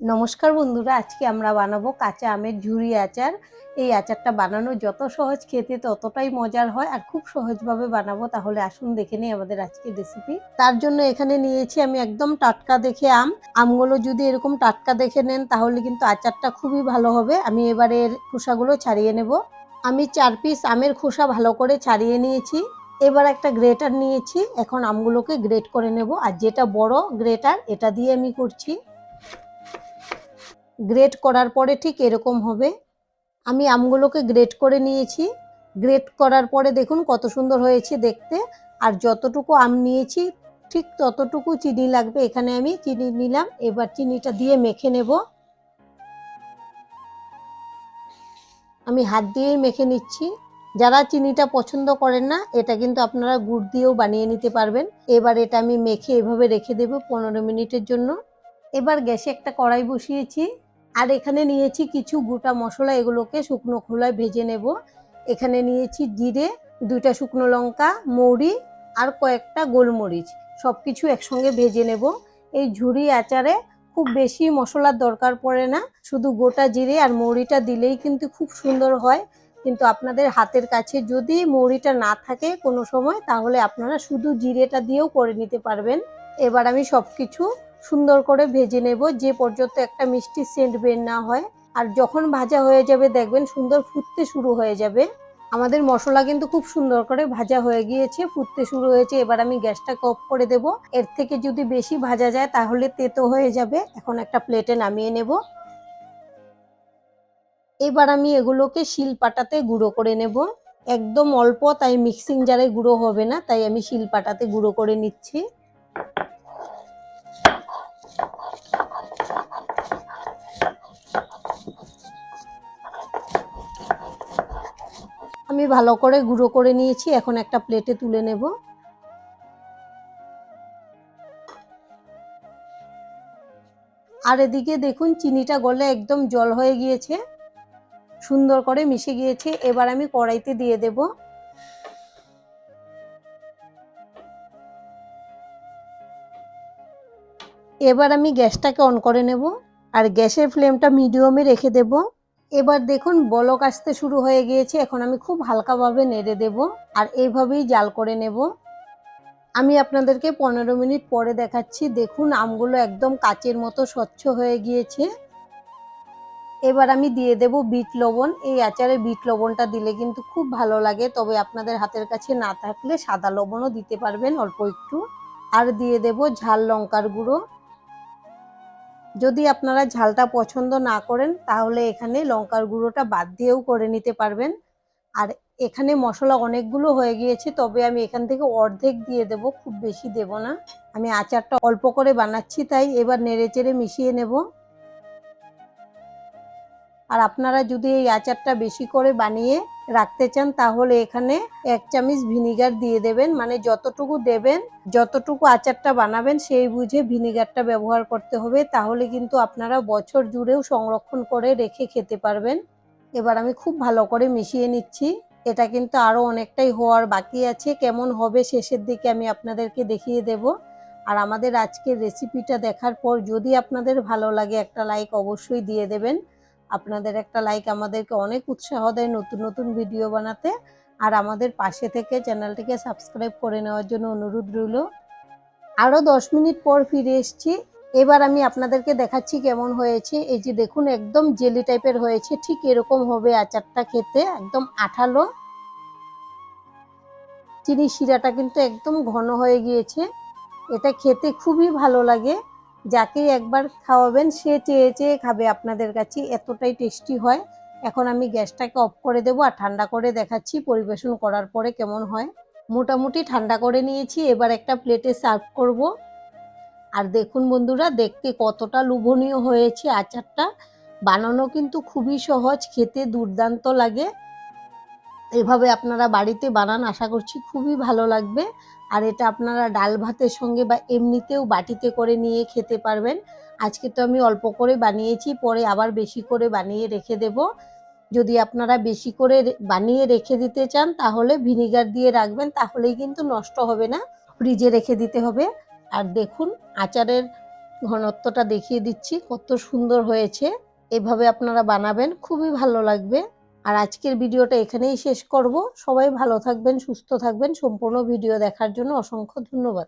নমস্কার বন্ধুরা, আজকে আমরা বানাবো কাঁচা আমের ঝুরি আচার। এই আচারটা বানানো যত সহজ খেতে ততটাই মজার হয় আর খুব সহজভাবে বানাবো, তাহলে আসুন দেখে নিই আমাদের আজকের রেসিপি তার জন্য এখানে নিয়েছি আমি একদম টাটকা দেখে আম। আমগুলো যদি এরকম টাটকা দেখে নেন, তাহলে কিন্তু আচারটা খুবই ভালো হবে। আমি এবারে এর খোসাগুলো ছাড়িয়ে নেব। আমি চার পিস আমের খোসা ভালো করে ছাড়িয়ে নিয়েছি। এবার একটা গ্রেটার নিয়েছি। এখন আমগুলোকে গ্রেট করে নেব। আর যেটা বড় গ্রেটার এটা দিয়ে আমি করছি। গ্রেট করার পরে ঠিক এরকম হবে। আমি আমগুলোকে গ্রেট করে নিয়েছি। গ্রেট করার পরে দেখুন কত সুন্দর হয়েছে দেখতে। আর যতটুকু আম নিয়েছি, ঠিক ততটুকু চিনি লাগবে। এখানে আমি চিনি নিলাম, এবার চিনিটা দিয়ে মেখে নেব। আমি হাত দিয়েই মেখে নিচ্ছি। যারা চিনিটা পছন্দ করেন না, এটা কিন্তু আপনারা গুড় দিয়েও বানিয়ে নিতে পারবেন। এবার এটা আমি মেখে এভাবে রেখে দেবো পনেরো মিনিটের জন্য। এবার গ্যাসে একটা কড়াই বসিয়েছি। আর এখানে নিয়েছি কিছু গোটা মশলা, এগুলোকে শুকনো খোলায় ভেজে নেব। এখানে নিয়েছি জিরে, দুইটা শুকনো লঙ্কা, মৌরি আর কয়েকটা গোলমরিচ। সব কিছু একসঙ্গে ভেজে নেব। এই ঝুড়ি আচারে খুব বেশি মশলার দরকার পড়ে না। শুধু গোটা জিরে আর মৌরিটা দিলেই কিন্তু খুব সুন্দর হয়। কিন্তু আপনাদের হাতের কাছে যদি মৌরিটা না থাকে কোনো সময়, তাহলে আপনারা শুধু জিরেটা দিয়েও করে নিতে পারবেন। এবার আমি সব কিছু সুন্দর করে ভেজে নেব, যে পর্যন্ত একটা মিষ্টি সেন্ট বের না হয়। আর যখন ভাজা হয়ে যাবে, দেখবেন সুন্দর ফুটতে শুরু হয়ে যাবে। আমাদের মশলা কিন্তু খুব সুন্দর করে ভাজা হয়ে গিয়েছে, ফুটতে শুরু হয়েছে। এবার আমি গ্যাসটাকে অফ করে দেব। এর থেকে যদি বেশি ভাজা যায়, তাহলে তেতো হয়ে যাবে। এখন একটা প্লেটে নামিয়ে নেব। এবার আমি এগুলোকে শিল পাটাতে গুঁড়ো করে নেব। একদম অল্প, তাই মিক্সিং জারে গুঁড়ো হবে না, তাই আমি শিল পাটাতে গুঁড়ো করে নিচ্ছি। আমি ভালো করে গুঁড়ো করে নিয়েছি, এখন একটা প্লেটে তুলে নেব। আর এদিকে দেখুন, চিনিটা গলে একদম জল হয়ে গিয়েছে, সুন্দর করে মিশে গিয়েছে, এবার আমি কড়াইতে দিয়ে দেব। এবার আমি গ্যাসটাকে অন করে নেব, আর গ্যাসের ফ্লেমটা মিডিয়ামে রেখে দেবো। এবার দেখুন, বলক আসতে শুরু হয়ে গিয়েছে। এখন আমি খুব হালকাভাবে নেড়ে দেব আর এইভাবেই জাল করে নেব। আমি আপনাদেরকে পনেরো মিনিট পরে দেখাচ্ছি। দেখুন, আমগুলো একদম কাচের মতো স্বচ্ছ হয়ে গিয়েছে। এবার আমি দিয়ে দেব বিট লবণ। এই আচারে বিট লবণটা দিলে কিন্তু খুব ভালো লাগে। তবে আপনাদের হাতের কাছে না থাকলে সাদা লবণও দিতে পারবেন অল্প একটু। আর দিয়ে দেব ঝাল লঙ্কার গুঁড়ো। যদি আপনারা ঝালটা পছন্দ না করেন, তাহলে এখানে লঙ্কার গুঁড়োটা বাদ দিয়েও করে নিতে পারবেন। আর এখানে মশলা অনেকগুলো হয়ে গিয়েছে, তবে আমি এখান থেকে অর্ধেক দিয়ে দেব, খুব বেশি দেব না। আমি আচারটা অল্প করে বানাচ্ছি, তাই এবার নেড়ে চেড়ে মিশিয়ে নেব। আর আপনারা যদি এই আচারটা বেশি করে বানিয়ে রাখতে চান, তাহলে এখানে এক চামচ ভিনিগার দিয়ে দেবেন। মানে যতটুকু দেবেন, যতটুকু আচারটা বানাবেন, সেই বুঝে ভিনিগারটা ব্যবহার করতে হবে। তাহলে কিন্তু আপনারা বছর জুড়েও সংরক্ষণ করে রেখে খেতে পারবেন। এবার আমি খুব ভালো করে মিশিয়ে নিচ্ছি। এটা কিন্তু আরও অনেকটাই হওয়ার বাকি আছে। কেমন হবে শেষের দিকে আমি আপনাদেরকে দেখিয়ে দেব। আর আমাদের আজকের রেসিপিটা দেখার পর যদি আপনাদের ভালো লাগে একটা লাইক অবশ্যই দিয়ে দেবেন। আপনাদের একটা লাইক আমাদেরকে অনেক উৎসাহ দেয় নতুন নতুন ভিডিও বানাতে। আর আমাদের পাশে থেকে চ্যানেলটিকে সাবস্ক্রাইব করে নেওয়ার জন্য অনুরোধ রইল। আরও দশ মিনিট পর ফিরে এসছি। এবার আমি আপনাদেরকে দেখাচ্ছি কেমন হয়েছে। এই যে দেখুন, একদম জেলি টাইপের হয়েছে। ঠিক এরকম হবে আচারটা খেতে। একদম আঠালো। চিনি শিরাটা কিন্তু একদম ঘন হয়ে গিয়েছে। এটা খেতে খুবই ভালো লাগে। যাকে একবার খাওয়াবেন, সে চেয়ে চেয়ে খাবে। আপনাদের কাছে এতটাই টেস্টি হয়। এখন আমি গ্যাসটাকে অফ করে দেবো আর ঠান্ডা করে দেখাচ্ছি পরিবেশন করার পরে কেমন হয়। মোটামুটি ঠান্ডা করে নিয়েছি, এবার একটা প্লেটে সার্ভ করব। আর দেখুন বন্ধুরা, দেখতে কতটা লোভনীয় হয়েছে আচারটা। বানানো কিন্তু খুবই সহজ, খেতে দুর্দান্ত লাগে। এভাবে আপনারা বাড়িতে বানান, আশা করছি খুবই ভালো লাগবে। আর এটা আপনারা ডাল ভাতের সঙ্গে বা এমনিতেও বাটিতে করে নিয়ে খেতে পারবেন। আজকে তো আমি অল্প করে বানিয়েছি, পরে আবার বেশি করে বানিয়ে রেখে দেব। যদি আপনারা বেশি করে বানিয়ে রেখে দিতে চান, তাহলে ভিনিগার দিয়ে রাখবেন, তাহলেই কিন্তু নষ্ট হবে না। ফ্রিজে রেখে দিতে হবে। আর দেখুন, আচারের ঘনত্বটা দেখিয়ে দিচ্ছি, কত সুন্দর হয়েছে। এভাবে আপনারা বানাবেন, খুবই ভালো লাগবে। আর আজকের ভিডিওটা এখানেই শেষ করব। সবাই ভালো থাকবেন, সুস্থ থাকবেন। সম্পূর্ণ ভিডিও দেখার জন্য অসংখ্য ধন্যবাদ।